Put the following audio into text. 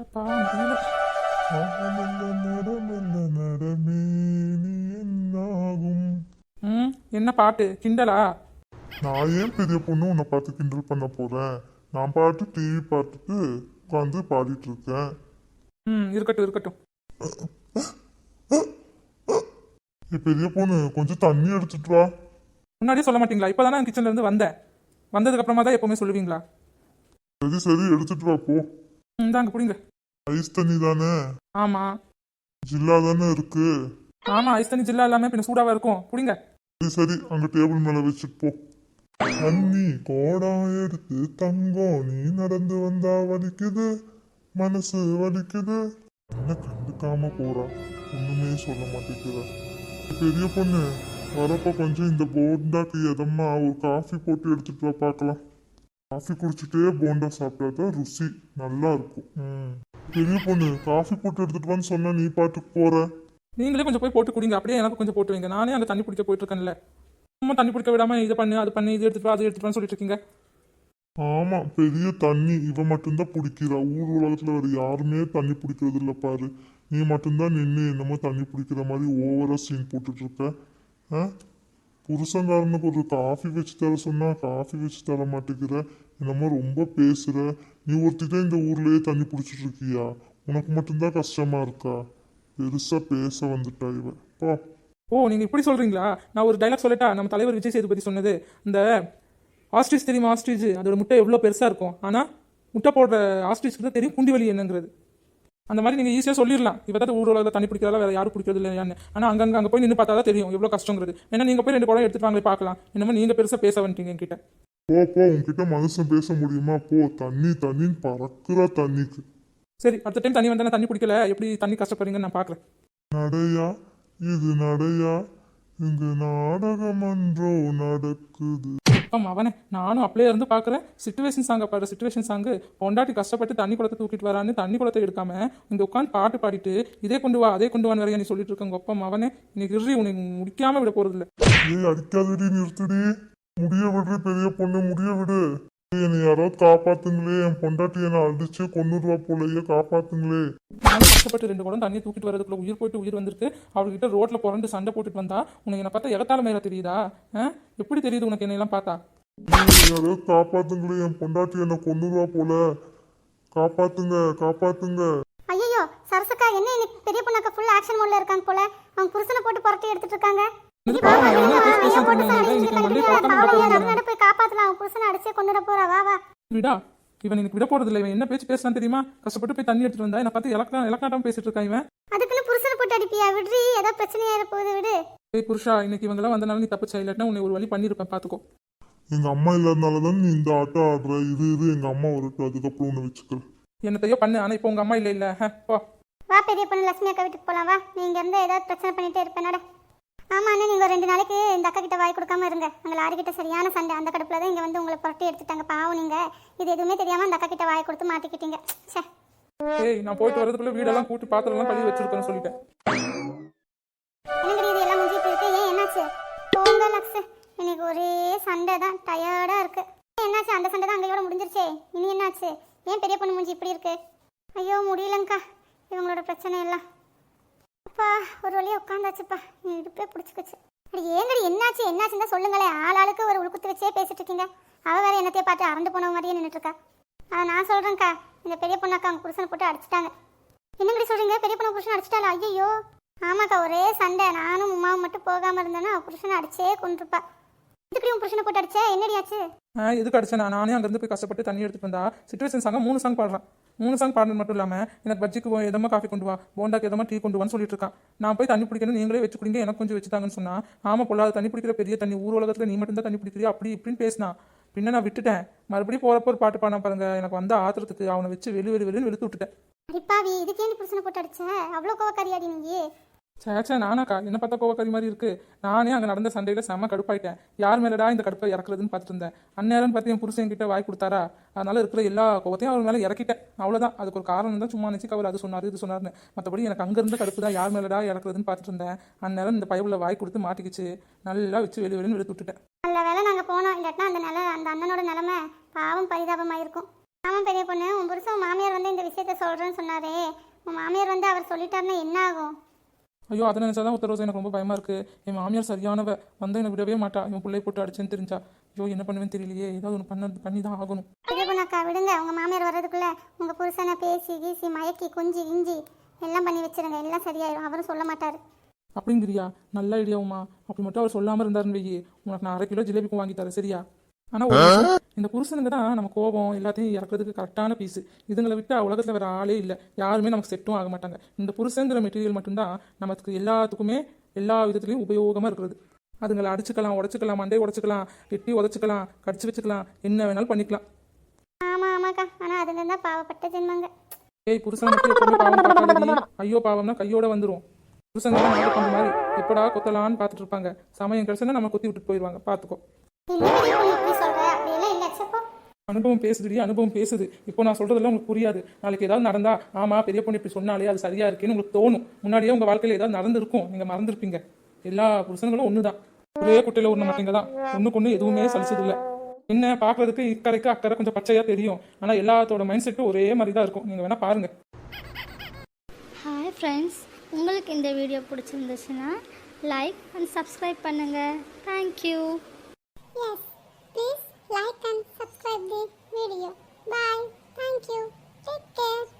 அப்பா என்னாகும் ம் என்ன பாட்டு கிண்டலா நான் ஏன் பெரிய பொண்ணு உன்னை பார்த்து கிண்டல் பண்ண போறேன் நான் பாட்டு டிவி பார்த்துட்டு உட்காந்து பாடிட்டு இருக்கேன் ம் இருக்கட்டும் இருக்கட்டும் ஏய் பெரிய பொண்ணு கொஞ்சம் தண்ணி எடுத்துட்டு வா முன்னாடியே சொல்ல மாட்டீங்களா இப்போ தானே கிச்சன்ல இருந்து வந்தேன் வந்ததுக்கு அப்புறமா தான் எப்பவுமே சொல்லுவீங்களா சரி சரி எடுத்துட்டு வா போ ம் தாங்க குடிங்க ஐஸ் தண்ணி தானே? ஆமா. ஜில்லா தானே இருக்கு? ஆமா ஐஸ் தண்ணி ஜில்லா இல்லாம பின்ன சூடாவா இருக்கும். குடிங்க சரி சரி அங்க டேபிள் மேல வச்சுட்டு போ. தண்ணி கோடம் எடுத்து தங்கம் நீ நடந்து வந்தா வலிக்குது. மனசு வலிக்குது. என்ன கண்டுக்காம போறா? ஒண்ணுமே சொல்ல மாட்டேங்கிறா. பெரிய பொண்ணு வரப்ப கொஞ்சம் இந்த போண்டாக்கு எதம்மா ஒரு காஃபி போட்டு எடுத்துட்டு வா பார்க்கலாம். காஃபி குடிச்சிட்டே போண்டா சாப்பிட்டா தான் ருசி நல்லா இருக்கும். ம். பெரிய பொண்ணு காஃபி போட்டு எடுத்துட்டு வான்னு சொன்னா நீ பாட்டுக்கு போற? நீங்களே கொஞ்சம் போய் போட்டு குடிங்க அப்படியே எனக்கு கொஞ்சம் போட்டு வைங்க. நானே அங்கே தண்ணி பிடிக்க போயிட்டு இருக்கேன்ல சும்மா தண்ணி பிடிக்க விடாம இதை பண்ணு அது பண்ணு இது எடுத்துட்டு அது எடுத்துட்டு சொல்லிட்டு இருக்கீங்க ஆமா பெரிய தண்ணி இவ மட்டும்தான் பிடிக்கிறா ஊர் உலகத்துல வேற யாருமே தண்ணி பிடிக்கிறது இல்ல பாரு. நீ மட்டும்தான் நின்று என்னமோ தண்ணி பிடிக்கிற மாதிரி ஓவரா சீன் போட்டுட்டு இருக்க. ஆ? புருஷன்காரனுக்கு ஒரு காஃபி வச்சு தர சொன்னால் காஃபி வச்சு தர மாட்டேங்கிற. என்னமோ ரொம்ப பேசுகிற நீ ஒருத்திதான் இந்த ஊர்லேயே தண்ணி பிடிச்சிட்டு இருக்கியா? உனக்கு மட்டும்தான் கஷ்டமாக இருக்கா? பெருசாக பேச வந்துட்டா இவ. போ. ஓ நீங்கள் இப்படி சொல்கிறீங்களா நான் ஒரு டைலாக் சொல்லட்டா? நம்ம தலைவர் விஜய் சேதுபதி சொன்னது. இந்த ஆஸ்ட்ரிச் தெரியுமா? ஆஸ்ட்ரிச் அதோட முட்டை எவ்வளோ பெருசாக இருக்கும்? ஆனால் முட்டை போடுற ஆஸ்ட்ரிச்சுக்கு தான் தெரியும். குண்டி வலி என்னங்கிறது. அந்த மாதிரி நீங்க ஈஸியாக சொல்லிடலாம். இப்போ தான் ஊர் உலகத்தில் தண்ணி பிடிக்கிறதால வேற யாரும் பிடிக்கிறது இல்லையான்னு. ஆனால் அங்கங்க அங்கே போய் நின்று பார்த்தா தான் தெரியும் எவ்வளோ கஷ்டங்கிறது. ஏன்னா நீங்க போய் ரெண்டு குடம் எடுத்துட்டு வாங்க பார்க்கலாம். என்னமோ நீங்க பெருசா பேச வந்துட்டீங்க என்கிட்ட. போ போ உன்கிட்ட மனுஷன் பேச முடியுமா? போ தண்ணி தண்ணின்னு பறக்குற தண்ணிக்கு. சரி அடுத்த டைம் தண்ணி வந்தா நான் தண்ணி பிடிக்கல எப்படி தண்ணி கஷ்டப்படுறீங்கன்னு நான் பார்க்குறேன் நடையா? இது நடையா? இங்கு நாடகம் அன்றோ நடக்குது. அப்பா அவனே. நானும் அப்படியே இருந்து பார்க்குறேன். சுச்சுவேஷன் சாங்கை பாடுற சுச்சுவேஷன் சாங்கு பொண்டாட்டி கஷ்டப்பட்டு தண்ணி குளத்தை தூக்கிட்டு வரான்னு தண்ணி குளத்தை எடுக்காம இந்த உட்காந்து பாட்டு பாடிட்டு இதே கொண்டு வா அதே கொண்டு வான்னு வரையா நீ சொல்லிட்டு இருக்க உங்க அப்பா அவனே இன்னைக்கு இறுதி உனக்கு முடிக்காம விட போறது இல்லை ஏய் அடிக்காதடி நிறுத்துடி. முடிய விடுற பெரிய பொண்ணு முடிய விடு. என்னை யாராவது காப்பாத்துங்களே. என் பொண்டாட்டி என்னை அடிச்சு கொன்னுடுவா போலயே காப்பாத்துங்களே. நானும் கஷ்டப்பட்டு ரெண்டு குடம் தண்ணி தூக்கிட்டு வரதுக்குள்ள உயிர் போயிட்டு உயிர் வந்திருக்கு. அவர்கிட்ட ரோட்ல புரண்டு சண்டை போட்டுட்டு வந்தா உனக்கு என்ன பார்த்தா எகத்தால மேல தெரியுதா? ஆ? எப்படி தெரியுது உனக்கு என்னையெல்லாம் பார்த்தா? ஏய், யாராவது காப்பாத்துங்களே. என் பொண்டாட்டி என்னை கொன்னுடுவா போல. காப்பாத்துங்க காப்பாத்துங்க. ஐயோ சரசக்கா என்ன இன்னைக்கு பெரிய பொண்ணாக்கா ஃபுல் ஆக்ஷன் மோட்ல இருக்காங்க போல? அவங்க புருஷனை போட்டு புரட்டி எடுத்துட்டு இருக்காங்க. இது விடா இவன் எனக்கு விட போறது இல்லை இவன் என்ன பேச்சு பேசுறான் தெரியுமா? கஷ்டப்பட்டு போய் தண்ணி எடுத்துட்டு வந்தா என்ன பார்த்து இலக்கா இலக்காட்டம் பேசிட்டு இருக்கான் இவன்? அதுக்குன்னு புருஷனை போட்டு அடிப்பியா? விடுறி ஏதோ பிரச்சனையா இருக்க போகுது விடு. ஏய் புருஷா இன்னைக்கு இவங்கெல்லாம் வந்தனால நீ தப்பிச்சா இல்லாட்டினா உன்னை ஒரு வழி பண்ணிருப்பேன் பாத்துக்கோ. எங்க அம்மா இல்லாதனால தான் நீ இந்த ஆட்டம் ஆடுற. இரு இரு எங்க அம்மா வரட்டும் அதுக்கப்புறம் உன்னை வச்சுக்கிறேன். என்னத்தையோ பண்ணு ஆனா இப்போ உங்க அம்மா இல்ல இல்ல. ஹ, போ. வா பெரிய பொண்ணு லட்சுமி அக்கா வீட்டுக்கு போலாம் வா. நீங்க இருந்து ஏதாவது பிரச்சனை பண்ணிட்டே இருப்பேன் நட ஆமா அண்ணா நீங்க ஒரு ரெண்டு நாளைக்கு இந்த அக்கா கிட்ட வாய் கொடுக்காம இருங்க. அங்க லாரி கிட்ட சரியான சண்டை. அந்த கடுப்புல தான் இங்க வந்து உங்களை புரட்டி எடுத்துட்டாங்க. பாவம் நீங்க. இது எதுவுமே தெரியாம அந்த அக்கா கிட்ட வாய் கொடுத்து மாட்டிக்கிட்டீங்க. ச்சே. ஏய் நான் போயிட்டு வரதுக்குள்ள வீடெல்லாம் கூட்டி பாத்திரம்லாம் கழுவி வச்சிருக்கேன்னு சொல்லிட்டேன். என்னங்கடி இது எல்லாம் முடிஞ்சிட்டு இருக்கு? ஏன் என்னாச்சு? போங்க லக்ஸ். இன்னைக்கு ஒரே சண்டை தான் டயர்டா இருக்கு. என்னாச்சு? அந்த சண்டை தான் அங்கேயோட முடிஞ்சிருச்சே. இனி என்னாச்சு? ஏன் பெரிய பொண்ணு மூஞ்சி இப்படி இருக்கு? ஐயோ முடியலங்கக்கா இவங்களோட பிரச்சனை எல்லாம் அப்பா ஒரு வழியாக உட்காந்தாச்சுப்பா. நீ இடுப்பே பிடிச்சிக்கிச்சு. அப்படி ஏங்கடி என்னாச்சு? என்னாச்சுன்னு தான் சொல்லுங்களேன் ஆள் ஆளுக்கு ஒரு உழுக்குத்து வச்சே பேசிட்டு இருக்கீங்க. அவ வேற என்னத்தையே பார்த்து அரண்டு போன மாதிரியே நின்றுட்டுருக்கா அதை நான் சொல்கிறேன்க்கா இந்த பெரிய பொண்ணாக்கா அவங்க புருஷனை போட்டு அடிச்சிட்டாங்க. என்னங்கடி சொல்கிறீங்க பெரிய பொண்ணு புருஷன் அடிச்சிட்டாளா? ஐயோ ஆமாக்கா ஒரே சண்டை. நானும் உமாவும் மட்டும் போகாமல் இருந்தேன்னா புருஷனை அடிச்சே கொண்டிருப்பா இதுக்கடி உன் புருஷனை போட்டு அடிச்சே? என்னடி ஆச்சு? எதுக்கு அடிச்சேன் நான் நானே அங்கேருந்து போய் கஷ்டப்பட்டு தண்ணி எடுத்துட்டு வந்தா சுச்சுவேஷன் சாங்க மூணு சாங் பாடுறான். மூணு சாங் பாடுறது மட்டும் இல்லாமல் எனக்கு பஜ்ஜிக்கு போ- எதமா காஃபி கொண்டு வா போண்டாக்கு எதமா டீ கொண்டு வான்னு சொல்லிட்டு இருக்கான். நான் போய் தண்ணி பிடிக்கணும் நீங்களே வச்சு குடிங்க எனக்கு கொஞ்சம் வச்சுட்டாங்கன்னு சொன்னா ஆமாம் பொல்லாத தண்ணி பிடிக்கிற பெரிய தண்ணி ஊர் உலகத்தில் நீ மட்டும் தான் தண்ணி பிடிக்கிறியா? அப்படி இப்படின்னு பேசினா. பின்ன நான் விட்டுட்டேன். மறுபடியும் போறப்போ ஒரு பாட்டு பாடினா பாருங்க எனக்கு வந்த ஆத்திரத்துக்கு அவனை வச்சு வெளி வெளி வெளின்னு வெளுத்து விட்டுட்டேன். அடிப்பாவி இதுக்கே நீ புருஷனை போட்டு அடிச்சேன் அவ்வளோ கோவக்காரியாடி நீ சேச்சா நானாக்கா என்ன பார்த்தா கோவக்காரி மாதிரி இருக்கு. நானே அங்கே நடந்த சண்டையில செம்ம கடுப்பாயிட்டேன். யார் மேலடா இந்த கடுப்பை இறக்குறதுன்னு பார்த்துட்டு இருந்தேன். அந்நேரம் பார்த்து என் புருஷன் கிட்ட வாய் கொடுத்தாரா? அதனால இருக்கிற எல்லா கோவத்தையும் அவர் மேலே இறக்கிட்டேன். அவ்வளோதான் அதுக்கு ஒரு காரணம் தான் சும்மா நினச்சி அவர் அது சொன்னார் இது சொன்னார்னு மற்றபடி எனக்கு அங்கேருந்து கடுப்பு தான் யார் மேலடா இறக்குறதுன்னு பார்த்துட்டு இருந்தேன். அந்நேரம் இந்த பயவுல வாய் கொடுத்து மாட்டிக்கிச்சு. நல்லா வச்சு வெளி வெளின்னு வெளுத்து விட்டுட்டேன். நல்ல வேலை நாங்கள் போனோம். இல்லாட்டினா அந்த நில அந்த அண்ணனோட நிலமை பாவம் பரிதாபமாக இருக்கும் ஆமாம் பெரிய பொண்ணு உன் புருஷன் மாமியார் வந்து இந்த விஷயத்த சொல்கிறேன்னு சொன்னாரே. உன் மாமியார் வந்து அவர் சொல்லிட்டாருன்னா என்ன ஆகும்? ஐயோ அதை நினச்சாதான் ஒருத்தர் ரோசா எனக்கு ரொம்ப பயமாக இருக்குது என் மாமியார் சரியானவ வந்து என்னை விடவே மாட்டா. இவன் பிள்ளை போட்டு அடிச்சேன்னு தெரிஞ்சா. ஐயோ என்ன பண்ணுவேன்னு தெரியலையே. ஏதாவது ஒன்று பண்ண பண்ணி தான் ஆகணும் பொண்ணாக்கா விடுங்க. உங்கள் மாமியார் வர்றதுக்குள்ள உங்கள் புருஷனை பேசி கீசி மயக்கி குஞ்சி இஞ்சி எல்லாம் பண்ணி வச்சிருங்க. எல்லாம் சரியாயிடும் அவரும் சொல்ல மாட்டார். அப்படிங்கிறியா? நல்ல ஐடியாவுமா அப்படி மட்டும் அவர் சொல்லாமல் இருந்தாருன்னு வையி. உனக்கு நான் அரை கிலோ ஜிலேபி வாங்கி தரேன். சரியா? ஒரு விஷயம், இந்த புருஷனுங்க தான் நம்ம கோபம் எல்லாத்தையும் இறக்குறதுக்கு கரெக்டான பீஸ். இதுங்களை விட்டு உலகத்தில் வேற ஆளே இல்லை. யாருமே நமக்கு செட்டும் ஆக மாட்டாங்க. இந்த புருஷங்கிற மெட்டீரியல் மட்டும்தான் நமக்கு எல்லாத்துக்குமே எல்லா விதத்துலையும் உபயோகமாக இருக்கிறது. அதுங்களை அடிச்சுக்கலாம் உடச்சிக்கலாம் மண்டை உடச்சிக்கலாம் வெட்டி உதச்சிக்கலாம் கடிச்சு வச்சுக்கலாம் என்ன வேணாலும் பண்ணிக்கலாம். ஆமாம் ஆமாக்கா. ஆனால் அதுல தான் பாவப்பட்ட ஜென்மங்க. ஏய் புருஷனை மட்டும் எப்பவுமே பாவம் பார்க்காதடி ஐயோ பாவம்னா கையோட வந்துரும். புருஷங்க மாதிரி. எப்படா கொத்தலான்னு பார்த்துட்டு இருப்பாங்க. சமயம் கிடைச்சுன்னா நம்ம கொத்தி விட்டுட்டு போயிடுவாங்க. பார்த்துக்கோ. என்ன பெரிய பொண்ணு அனுபவம் பேசுதுடி அனுபவம் பேசுது. இப்போ நான் சொல்றதெல்லாம் உங்களுக்கு புரியாது. நாளைக்கு ஏதாவது நடந்தா ஆமா பெரிய பொண்ணு இப்படி சொன்னாலே அது சரியா இருக்கேன்னு உங்களுக்கு தோணும். முன்னாடியே உங்க வாழ்க்கையில ஏதாவது நடந்திருக்கும். நீங்க மறந்துருப்பீங்க. எல்லா புருஷன்களும் ஒண்ணுதான். ஒரே குட்டையில ஒண்ணு மாட்டீங்க தான் ஒண்ணுக்கு ஒண்ணு எதுவுமே சலிச்சது இல்ல என்ன பார்க்கறதுக்கு இக்கரைக்கு அக்கறை கொஞ்சம் பச்சையா தெரியும். ஆனா எல்லாத்தோட மைண்ட் செட்டும் ஒரே மாதிரி தான் இருக்கும். நீங்க வேணா பாருங்க. ஹாய் ஃப்ரெண்ட்ஸ் உங்களுக்கு இந்த வீடியோ பிடிச்சிருந்துச்சுன்னா லைக் அண்ட் சப்ஸ்கிரைப் பண்ணுங்கள் thank you Yes, please like and subscribe the video. Bye. Thank you. Take care.